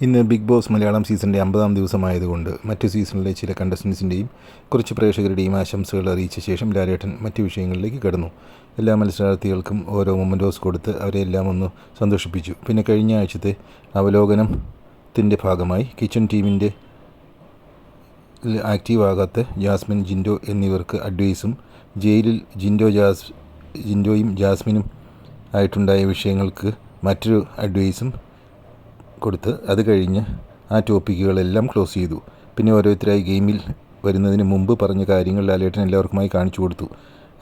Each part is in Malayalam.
ഇന്ന് ബിഗ് ബോസ് മലയാളം സീസണിന്റെ അമ്പതാം ദിവസമായതുകൊണ്ട് മറ്റു സീസണിലെ ചില കണ്ടസ്റ്റൻസിന്റെയും കുറച്ച് പ്രേക്ഷകരുടെയും ആശംസകൾ അറിയിച്ച ശേഷം ലാലേട്ടൻ മറ്റു വിഷയങ്ങളിലേക്ക് കടന്നു. എല്ലാ മത്സരാർത്ഥികൾക്കും ഓരോ മൊമെന്റോസ് കൊടുത്ത് അവരെ എല്ലാം ഒന്ന് സന്തോഷിപ്പിച്ചു. പിന്നെ കഴിഞ്ഞ ആഴ്ചത്തെ അവലോകനത്തിന്റെ ഭാഗമായി കിച്ചൺ ടീമിന്റെ ആക്റ്റീവ് ആകാത്ത ജാസ്മിൻ ജിൻഡോ എന്നിവർക്ക് അഡ്വൈസും ജയിലിൽ ജിൻഡോ ജാസ് ജിൻഡോയും ജാസ്മിനും ആയിട്ടുണ്ടായ വിഷയങ്ങൾക്ക് മറ്റൊരു അഡ്വൈസും കൊടുത്ത് അത് കഴിഞ്ഞ് ആ ടോപ്പിക്കുകളെല്ലാം ക്ലോസ് ചെയ്തു. പിന്നെ ഓരോരുത്തരായി ഗെയിമിൽ വരുന്നതിന് മുമ്പ് പറഞ്ഞ കാര്യങ്ങൾ ലാലേട്ടൻ എല്ലാവർക്കുമായി കാണിച്ചു കൊടുത്തു.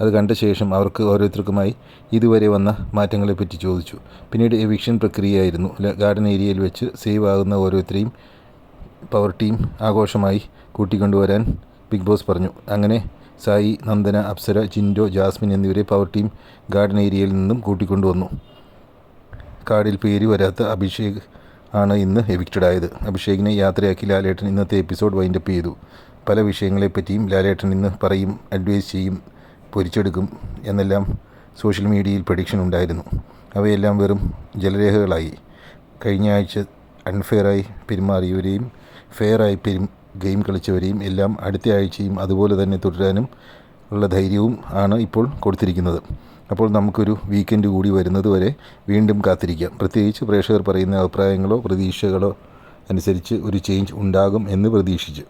അത് കണ്ട ശേഷം അവർക്ക് ഓരോരുത്തർക്കുമായി ഇതുവരെ വന്ന മാറ്റങ്ങളെപ്പറ്റി ചോദിച്ചു. പിന്നീട് എവിക്ഷൻ പ്രക്രിയയായിരുന്നു. ഗാർഡൻ ഏരിയയിൽ വെച്ച് സേവ് ആകുന്ന ഓരോരുത്തരെയും പവർ ടീം ആഘോഷമായി കൂട്ടിക്കൊണ്ടുവരാൻ ബിഗ് ബോസ് പറഞ്ഞു. അങ്ങനെ സായി നന്ദന അപ്സര ജിൻഡോ ജാസ്മിൻ എന്നിവരെ പവർ ടീം ഗാർഡൻ ഏരിയയിൽ നിന്നും കൂട്ടിക്കൊണ്ടുവന്നു. കാർഡിൽ പേര് വരാത്ത അഭിഷേക് ആണ് ഇന്ന് എവിക്റ്റഡ് ആയത്. അഭിഷേകിനെ യാത്രയാക്കി ലാലേട്ടൻ ഇന്നത്തെ എപ്പിസോഡ് വൈൻഡപ്പ് ചെയ്തു. പല വിഷയങ്ങളെപ്പറ്റിയും ലാലേട്ടൻ ഇന്ന് പറയും അഡ്വൈസ് ചെയ്യും പൊരിച്ചെടുക്കും എന്നെല്ലാം സോഷ്യൽ മീഡിയയിൽ പ്രഡിക്ഷൻ ഉണ്ടായിരുന്നു. അവയെല്ലാം വെറും ജലരേഖകളായി. കഴിഞ്ഞ ആഴ്ച അൺഫെയറായി പെരുമാറിയവരെയും ഫെയറായി പെരും ഗെയിം കളിച്ചവരെയും എല്ലാം അടുത്ത ആഴ്ചയും അതുപോലെ തന്നെ തുടരാനും ഉള്ള ധൈര്യവും ആണ് ഇപ്പോൾ കൊടുത്തിരിക്കുന്നത്. അപ്പോൾ നമുക്കൊരു വീക്കെൻഡ് കൂടി വരുന്നത് വരെ വീണ്ടും കാത്തിരിക്കാം. പ്രത്യേകിച്ച് പ്രേക്ഷകർ പറയുന്ന അഭിപ്രായങ്ങളോ പ്രതീക്ഷകളോ അനുസരിച്ച് ഒരു ചേഞ്ച് ഉണ്ടാകും എന്ന് പ്രതീക്ഷിച്ച്.